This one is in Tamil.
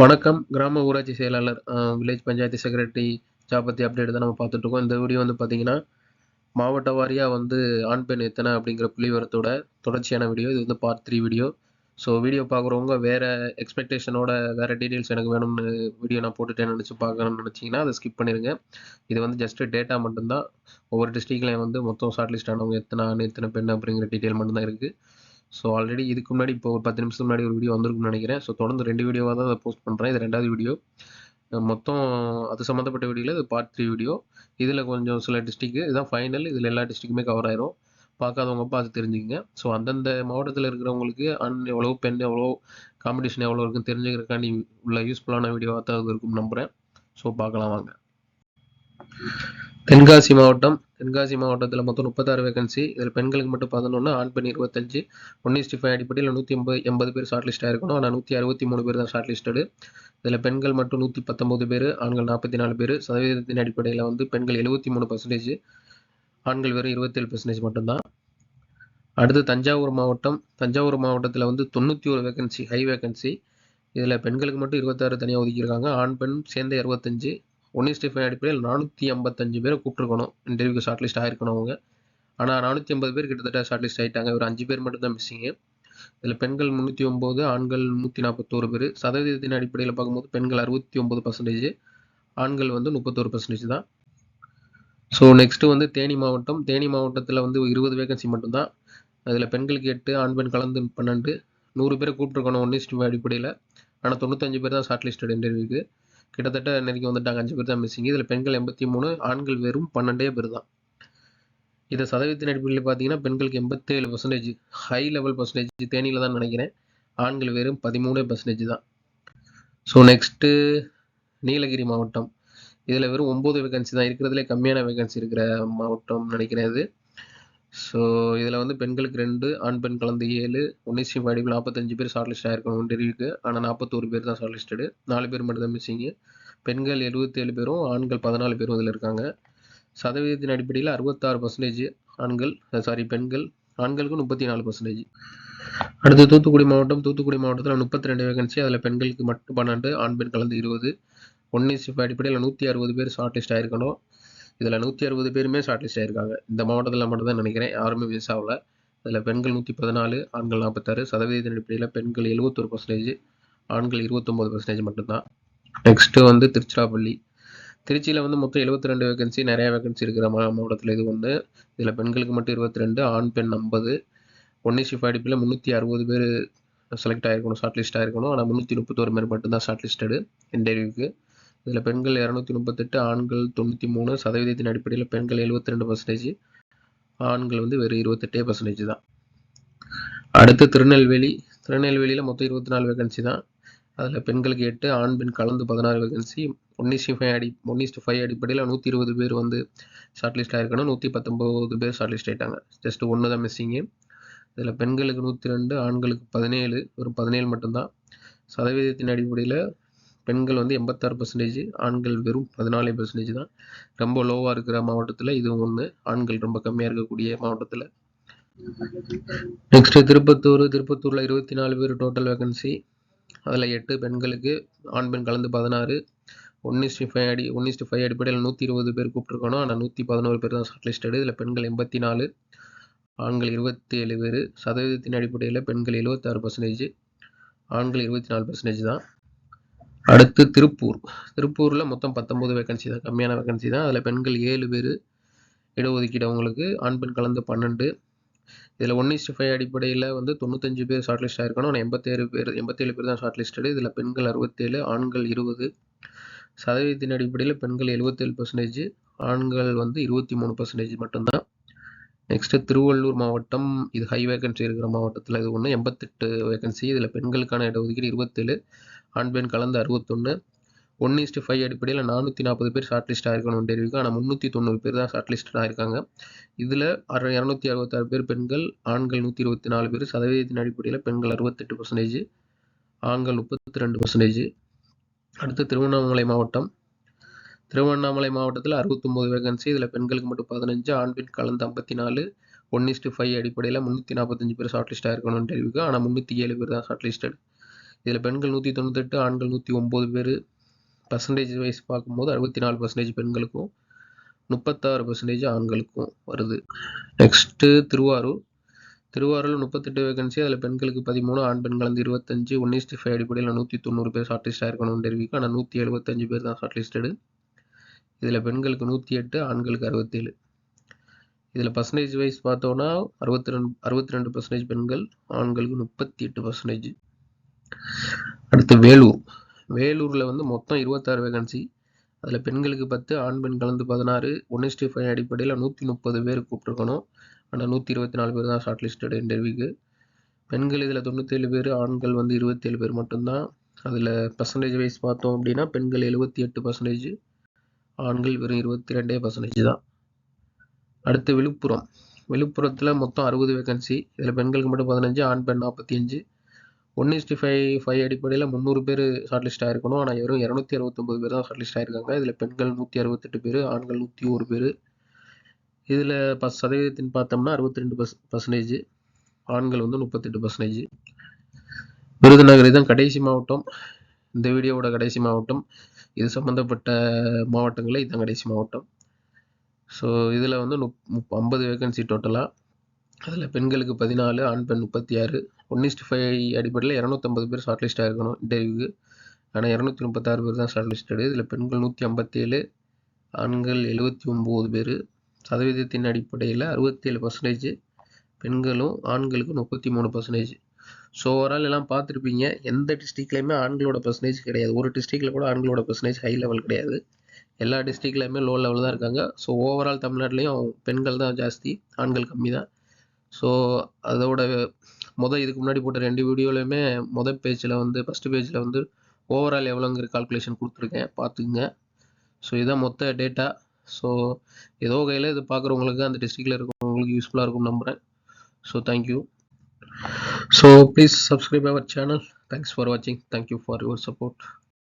வணக்கம். கிராம ஊராட்சி செயலாளர் வில்லேஜ் பஞ்சாயத்து செக்ரட்டரி ஜாப் பற்றி அப்டேட் தான் நம்ம பார்த்துட்ருக்கோம் இந்த வீடியோ வந்து பார்த்தீங்கன்னா மாவட்ட வாரியாக வந்து ஆண் பெண் எத்தனை அப்படிங்கிற புள்ளிவரத்தோட தொடர்ச்சியான வீடியோ. இது வந்து part three video. So video பார்க்குறவங்க வேறு எக்ஸ்பெக்டேஷனோட வேறு டீட்டெயில்ஸ் எனக்கு வேணும்னு வீடியோ நான் போட்டுட்டேன்னு நினச்சி பார்க்கணும்னு நினச்சிங்கன்னா அதை ஸ்கிப் பண்ணிடுங்க இது வந்து ஜஸ்ட் டேட்டா மட்டும்தான். ஒவ்வொரு டிஸ்ட்ரிக்ட்லேயும் வந்து மொத்தம் ஷார்ட் லிஸ்ட் ஆனவங்க எத்தனை ஆண் எத்தனை பெண் அப்படிங்கிற டீட்டெயில் மட்டும்தான் இருக்குது ஸோ ஆல்ரெடி இதுக்கு முன்னாடி இப்போ ஒரு பத்து நிமிஷத்துக்கு முன்னாடி ஒரு வீடியோ வந்திருக்கும்னு நினைக்கிறேன். ஸோ தொடர்ந்து ரெண்டு வீடியோவாக தான் அதை போஸ்ட் பண்ணுறேன் இது ரெண்டாவது வீடியோ மொத்தம் அது சம்மந்தப்பட்ட வீடியோவில் இது பார்ட் த்ரீ வீடியோ இதில் கொஞ்சம் சில டிஸ்ட்ரிக்கு இதுதான் ஃபைனல் இதில் எல்லா டிஸ்ட்ரிக்குமே கவர் ஆயிரும். பார்க்காதவங்க பார்த்து தெரிஞ்சுக்கங்க. ஸோ அந்தந்த மாவட்டத்தில் இருக்கிறவங்களுக்கு அன் எவ்வளோ பெண் எவ்வளோ காம்படிஷன் எவ்வளோ இருக்குன்னு தெரிஞ்சுக்கிறக்காண்டி உள்ள யூஸ்ஃபுல்லான வீடியோவாக தான் அது நம்புகிறேன் ஸோ பார்க்கலாம் வாங்க. தென்காசி மாவட்டம் தென்காசி மாவட்டத்தில் மொத்தம் முப்பத்தாறு வேகன்சி இதில் பெண்களுக்கு மட்டும் பதினொன்று ஆண் பெண் இருபத்தஞ்சு. ஒன் இஸ்டி ஃபைவ் அடிப்படையில் நூற்றி எண்பது எண்பது பேர் ஷார்ட் லிஸ்ட்டாக இருக்கணும். ஆனால் நூற்றி அறுபத்தி மூணு பேர் தான் ஷார்ட் லிஸ்டடு இதில் பெண்கள் மட்டும் நூற்றி பத்தொம்பது பேர் ஆண்கள் நாற்பத்தி நாலு பேர். சதவீதத்தின் அடிப்படையில் வந்து பெண்கள் எழுபத்தி மூணு பர்சன்டேஜ் ஆண்கள் வெறும் இருபத்தேழு பர்சன்டேஜ் மட்டும்தான். அடுத்து தஞ்சாவூர் மாவட்டம். தஞ்சாவூர் மாவட்டத்தில் வந்து தொண்ணூற்றி ஒரு வேகன்சி ஹை வேகன்சி இதில் பெண்களுக்கு மட்டும் இருபத்தாறு தனியாக ஒதுக்கியிருக்காங்க. ஆண் பெண் சேர்ந்த இருபத்தஞ்சு. ஒன் இஸ்டி ஃபைவ் அடிப்படையில் நானூற்றி ஐம்பத்தஞ்சு பேரை கூப்பிட்டுருக்கணும். இன்டர்வியூக்கு ஷார்ட் லிஸ்ட் ஆயிருக்கணும் அவங்க. ஆனால் நானூற்றி ஐம்பது பேர் கிட்டத்தட்ட ஷார்ட் லிஸ்ட் ஆகிட்டாங்க ஒரு அஞ்சு பேர் மட்டும் தான் மிஸ்ஸிங்கு இதில் பெண்கள் முந்நூற்றி ஒம்பது ஆண்கள் நூற்றி நாற்பத்தோரு பேர். சதவீதத்தின் அடிப்படையில் பார்க்கும்போது பெண்கள் அறுபத்தி ஒம்பது பர்சன்டேஜ் ஆண்கள் வந்து முப்பத்தோரு பர்சன்டேஜ் தான். ஸோ நெக்ஸ்ட்டு வந்து தேனி மாவட்டம். தேனி மாவட்டத்தில் வந்து இருபது வேகன்சி மட்டும்தான். அதில் பெண்களுக்கு எட்டு ஆண் பெண் கலந்து பன்னெண்டு. நூறு பேரை கூப்பிட்ருக்கணும் ஒன் அடிப்படையில். ஆனால் தொண்ணூத்தஞ்சு பேர் தான் ஷார்ட் லிஸ்டட் இன்டர்வியூக்கு கிட்டத்தட்ட நெருங்கி வந்துட்டாங்க? அஞ்சு பேர் தான் மிஸ்ஸிங் இதில் பெண்கள் எண்பத்தி மூணு ஆண்கள் வெறும் பன்னெண்டே பேர் தான். இதை சதவீதத்தின் அடிப்படையில் பார்த்தீங்கன்னா பெண்களுக்கு எண்பத்தேழு பர்சன்டேஜ் ஹை லெவல் பர்சன்டேஜ் தேனியில் தான் நினைக்கிறேன். ஆண்கள் வெறும் பதிமூணு பர்சன்டேஜ் தான். ஸோ நெக்ஸ்ட்டு நீலகிரி மாவட்டம். இதில் வெறும் ஒம்பது வேகன்சி தான். இருக்கிறதுலே கம்மியான வேகன்சி இருக்கிற மாவட்டம் நினைக்கிறேன் இது. ஸோ இதில் வந்து பெண்களுக்கு ரெண்டு ஆண் பெண் கலந்து ஏழு உன்னிசி படிப்பில் நாற்பத்தஞ்சு பேர் ஷார்ட் லிஸ்ட் ஆயிருக்கணும் ஆனால் நாற்பத்தோரு பேர் தான் ஷார்ட் லிஸ்டடு நாலு பேர் மட்டும் தான் மிஸ்ஸிங்கு பெண்கள் எழுபத்தேழு பேரும் ஆண்கள் பதினாலு பேரும் இதில் இருக்காங்க. சதவீதத்தின் அடிப்படையில் அறுபத்தாறு பர்சன்டேஜ் ஆண்கள் சாரி பெண்கள் ஆண்களுக்கு முப்பத்தி நாலு பர்சன்டேஜ் அடுத்து தூத்துக்குடி மாவட்டம் தூத்துக்குடி மாவட்டத்தில் முப்பத்தி ரெண்டு வேகன்சி அதில் பெண்களுக்கு மட்டும் பன்னெண்டு ஆண் பெண் கலந்து இருபது. ஒன்னிசி அடிப்படையில் நூற்றி அறுபது பேர் ஷார்ட் லிஸ்ட் ஆயிருக்கணும் இதில் நூற்றி அறுபது பேருமே ஷார்ட் லிஸ்ட் ஆயிருக்காங்க. இந்த மாவட்டத்தில் மட்டும் தான் நினைக்கிறேன். யாருமே மிஸ் ஆகல. இதில் பெண்கள் நூற்றி பதினாலு ஆண்கள் நாற்பத்தாறு சதவீதத்தின் அடிப்படையில் பெண்கள் எழுபத்தொரு பர்சன்டேஜ் ஆண்கள் இருபத்தொம்போது பர்சன்டேஜ் மட்டும்தான். நெக்ஸ்ட்டு வந்து திருச்சிராப்பள்ளி. திருச்சியில் வந்து மொத்தம் எழுபத்தி ரெண்டு வேகன்சி நிறைய வேகன்சி இருக்கிற மா மாவட்டத்தில் இது ஒன்று இதில் பெண்களுக்கு மட்டும் இருபத்தி ரெண்டு ஆண் பெண் ஐம்பது. ஒன்னி ஷிஃப்ட் அடிப்பில் முந்நூற்றி அறுபது பேர் செலக்ட் ஆகிருக்கணும் ஷார்ட் லிஸ்ட் ஆகிருக்கணும் ஆனால் முந்நூற்றி முப்பத்தோரு பேர் மட்டும்தான் ஷார்ட் லிஸ்டடு இன்டர்வியூக்கு இதில் பெண்கள் இரநூத்தி முப்பத்தெட்டு ஆண்கள் தொண்ணூற்றி மூணு சதவீதத்தின் அடிப்படையில் பெண்கள் எழுபத்தி ரெண்டு பர்சன்டேஜ் ஆண்கள் வந்து வெறும் இருபத்தெட்டே பர்சன்டேஜ் தான். அடுத்து திருநெல்வேலி. திருநெல்வேலியில் மொத்தம் இருபத்தி நாலு வேகன்சி தான். அதில் பெண்களுக்கு எட்டு ஆண் பெண் கலந்து பதினாறு வேகன்சி ஒன்னிஸ்டி ஃபைவ் அடி ஒன்னிஸ்டி ஃபைவ் அடிப்படையில் நூற்றி இருபது பேர் வந்து ஷார்ட் லிஸ்ட்டாக இருக்கணும் நூற்றி பத்தொம்போது பேர் ஷார்ட் லிஸ்ட் ஆகிட்டாங்க ஜஸ்ட் ஒன்று தான் மிஸ்ஸிங்கு இதில் பெண்களுக்கு நூற்றி ரெண்டு ஆண்களுக்கு பதினேழு ஒரு பதினேழு மட்டும்தான். சதவீதத்தின் அடிப்படையில் பெண்கள் வந்து எண்பத்தாறு பர்சன்டேஜ் ஆண்கள் வெறும் பதினாலு பர்சன்டேஜ் தான். ரொம்ப லோவாக இருக்கிற மாவட்டத்தில் இதுவும் ஒன்று ஆண்கள் ரொம்ப கம்மியாக இருக்கக்கூடிய மாவட்டத்தில். நெக்ஸ்ட்டு திருப்பத்தூர். திருப்பத்தூரில் இருபத்தி நாலு பேர் டோட்டல் வேகன்சி அதில் எட்டு பெண்களுக்கு ஆண் பெண் கலந்து பதினாறு. ஒன் ஃபைவ் அடி ஒன் ஃபைவ் அடிப்படையில் நூற்றி இருபது பேர் கூப்பிட்ருக்கணும் ஆனால் நூற்றி பதினோரு பேர் தான் ஷார்ட்லிஸ்டடு இதில் பெண்கள் எண்பத்தி நாலு ஆண்கள் இருபத்தி ஏழு பேர். சதவீதத்தின் அடிப்படையில் பெண்கள் எழுபத்தாறு பர்சன்டேஜ் ஆண்கள் இருபத்தி நாலு பர்சன்டேஜ் தான். அடுத்து திருப்பூர். திருப்பூரில் மொத்தம் பத்தொம்போது வேகன்சி தான் கம்மியான வேகன்சி தான். அதில் பெண்கள் ஏழு பேர் இடஒதுக்கீடு அவங்களுக்கு ஆண் பெண் கலந்து பன்னெண்டு. இதில் ஒன் இஸ்ட் ஃபைவ் அடிப்படையில் வந்து தொண்ணூத்தஞ்சு பேர் ஷார்ட் லிஸ்ட் ஆயிருக்கணும். ஆனால் எண்பத்தேழு பேர் எண்பத்தேழு பேர் தான் ஷார்ட் லிஸ்டடு இதில் பெண்கள் அறுபத்தேழு ஆண்கள் இருபது. சதவீதத்தின் அடிப்படையில் பெண்கள் எழுபத்தேழு பர்சன்டேஜ் ஆண்கள் வந்து இருபத்தி மூணு பர்சன்டேஜ் மட்டும்தான். நெக்ஸ்ட்டு திருவள்ளூர் மாவட்டம் இது ஹை வேகன்சி இருக்கிற மாவட்டத்தில் இது ஒன்று எண்பத்தெட்டு வேகன்சி இதில் பெண்களுக்கான இடஒதுக்கீடு இருபத்தேழு. ஆண் பெண் கலந்து அறுபத்தொன்று ஒன் இஸ்ட்டு ஃபைவ் அடிப்படையில் நானூற்றி நாற்பது பேர் ஷார்ட் லிஸ்ட் ஆயிருக்கணும் ஆனால் முந்நூற்றி தொண்ணூறு பேர் தான் ஷார்ட் லிஸ்ட் ஆயிருக்காங்க இதில் அற இரநூத்தி அறுபத்தாறு பேர் பெண்கள் ஆண்கள் நூற்றி இருபத்தி நாலு பேர். சதவீதத்தின் அடிப்படையில் பெண்கள் அறுபத்தெட்டு பர்சன்டேஜ் ஆண்கள் முப்பத்தி ரெண்டு பர்சன்டேஜ் அடுத்து திருவண்ணாமலை மாவட்டம். திருவண்ணாமலை மாவட்டத்தில் அறுபத்தொம்போது வேகன்சி இதில் பெண்களுக்கு மட்டும் பதினஞ்சு ஆண் பெண் கலந்து ஐம்பத்தி நாலு ஒன் இஸ்ட்டு ஃபைவ் அடிப்படையில் முந்நூற்றி நாற்பத்தஞ்சு பேர் ஷார்ட் லிஸ்ட்டாக இருக்கணும்னு இன்டர்வியூக்கு ஆனால் முந்நூற்றி ஏழு பேர் தான் ஷார்ட் லிஸ்டட் இதில் பெண்கள் நூற்றி தொண்ணூத்தெட்டு ஆண்கள் நூற்றி ஒம்பது பேர் பர்சன்டேஜ் வைஸ் பார்க்கும்போது அறுபத்தி நாலு பர்சன்டேஜ் பெண்களுக்கும் முப்பத்தாறு பர்சன்டேஜ் ஆண்களுக்கும் வருது. நெக்ஸ்ட்டு திருவாரூர். திருவாரூரில் முப்பத்தெட்டு வேகன்சி அதில் பெண்களுக்கு பதிமூணு ஆண் பெண்கள் வந்து இருபத்தஞ்சு. ஒன் ஃபைவ் அடிப்படையில் நூற்றி தொண்ணூறு பேர் ஷார்ட்லிஸ்டாக இருக்கணும்னு தெரிவிக்கும் ஆனால் நூற்றி எழுபத்தஞ்சு பேர் தான் ஷார்ட்லிஸ்டடு இதில் பெண்களுக்கு நூற்றி எட்டு ஆண்களுக்கு அறுபத்தேழு. இதில் பர்சன்டேஜ் வைஸ் பார்த்தோன்னா அறுபத்தி ரெண்டு அறுபத்தி ரெண்டு பர்சன்டேஜ் பெண்கள் ஆண்களுக்கு முப்பத்தி எட்டு பர்சன்டேஜ் அடுத்து வேலூர். வேலூரில் வந்து மொத்தம் இருபத்தாறு வேகன்சி அதில் பெண்களுக்கு பத்து ஆண் பெண் கலந்து பதினாறு. ஒன் இஸ்டி ஃபைவ் அடிப்படையில் நூற்றி முப்பது பேர் கூப்பிட்ருக்கணும் ஆனால் நூற்றி இருபத்தி நாலு பேர் தான் ஷார்ட் லிஸ்டட் இன்டர்வியூக்கு பெண்கள் இதில் தொண்ணூற்றேழு பேர் ஆண்கள் வந்து இருபத்தேழு பேர் மட்டும்தான். அதில் பர்சன்டேஜ் வைஸ் பார்த்தோம் அப்படின்னா பெண்கள் எழுபத்தி எட்டு பர்சன்டேஜ் ஆண்கள் வெறும் இருபத்தி ரெண்டே பர்சன்டேஜ் தான். அடுத்து விழுப்புரம். விழுப்புரத்தில் மொத்தம் அறுபது வேகன்சி இதில் பெண்களுக்கு மட்டும் பதினஞ்சு ஆண் பெண் நாற்பத்தி அஞ்சு. ஒன் இஸ்டி ஃபைவ் ஃபைவ் அடிப்படையில் முந்நூறு பேர் ஷார்ட் லிஸ்ட் ஆயிருக்கணும். ஆனால் வெறும் இரநூத்தி அறுபத்தொம்பது பேர் தான் ஷார்ட் லிஸ்ட் ஆயிருக்காங்க. இதில் பெண்கள் நூற்றி அறுபத்தெட்டு பேர் ஆண்கள் நூற்றி ஒரு பேர். இதில் பஸ் சதவீதத்தின் பார்த்தோம்னா அறுபத்தி ரெண்டு பர்ஸ் பர்சன்டேஜ் ஆண்கள் வந்து முப்பத்தெட்டு பர்சன்டேஜ் விருதுநகர் இதுதான் கடைசி மாவட்டம். இந்த வீடியோவோட கடைசி மாவட்டம். இது சம்மந்தப்பட்ட மாவட்டங்களில் இதுதான் கடைசி மாவட்டம். ஸோ இதில் வந்து முப் முப் ஐம்பது வேகன்சி டோட்டலாக அதில் பெண்களுக்கு பதினாலு ஆண் பெண் முப்பத்தி ஆறு. ஒன் இஸ்ட் ஃபைவ் அடிப்படையில் இரநூத்தம்பது பேர் ஷார்ட் லிஸ்ட் ஆயிருக்கணும் இன்டர்வியூக்கு ஆனால் இரநூத்தி முப்பத்தாறு பேர் தான் ஷார்ட் லிஸ்டடு இதில் பெண்கள் நூற்றி ஐம்பத்தேழு ஆண்கள் எழுபத்தி ஒம்பது பேர். சதவீதத்தின் அடிப்படையில் அறுபத்தேழு பர்சன்டேஜ் பெண்களும் ஆண்களுக்கு முப்பத்தி மூணு பர்சன்டேஜ் ஸோ ஓவரால் எல்லாம் பார்த்துருப்பீங்க. எந்த டிஸ்ட்ரிக்ட்லேயுமே ஆண்களோட பர்சன்டேஜ் கிடையாது. ஒரு டிஸ்ட்ரிக்டில் கூட ஆண்களோட பர்சன்டேஜ் ஹை லெவல் கிடையாது. எல்லா டிஸ்ட்ரிக்ட்லையுமே லோ லெவல் தான் இருக்காங்க. ஸோ ஓவரால் தமிழ்நாட்டிலையும் பெண்கள் தான் ஜாஸ்தி ஆண்கள் கம்மி தான் ஸோ அதோட மொதல் இதுக்கு முன்னாடி போட்ட ரெண்டு வீடியோலையுமே மொதல் பேஜில் வந்து ஃபஸ்ட்டு பேஜில் வந்து ஓவரால் எவ்வளோங்கிற கால்குலேஷன் கொடுத்துருக்கேன். பார்த்துக்குங்க. ஸோ இதான் மொத்த டேட்டா ஸோ ஏதோ கையில் இது பார்க்குறவங்களுக்கு அந்த டிஸ்ட்ரிக்டில் இருக்கிறவங்களுக்கு யூஸ்ஃபுல்லாக இருக்கும் நம்புகிறேன் so thank you so please subscribe our channel thanks for வாட்சிங் thank you for your support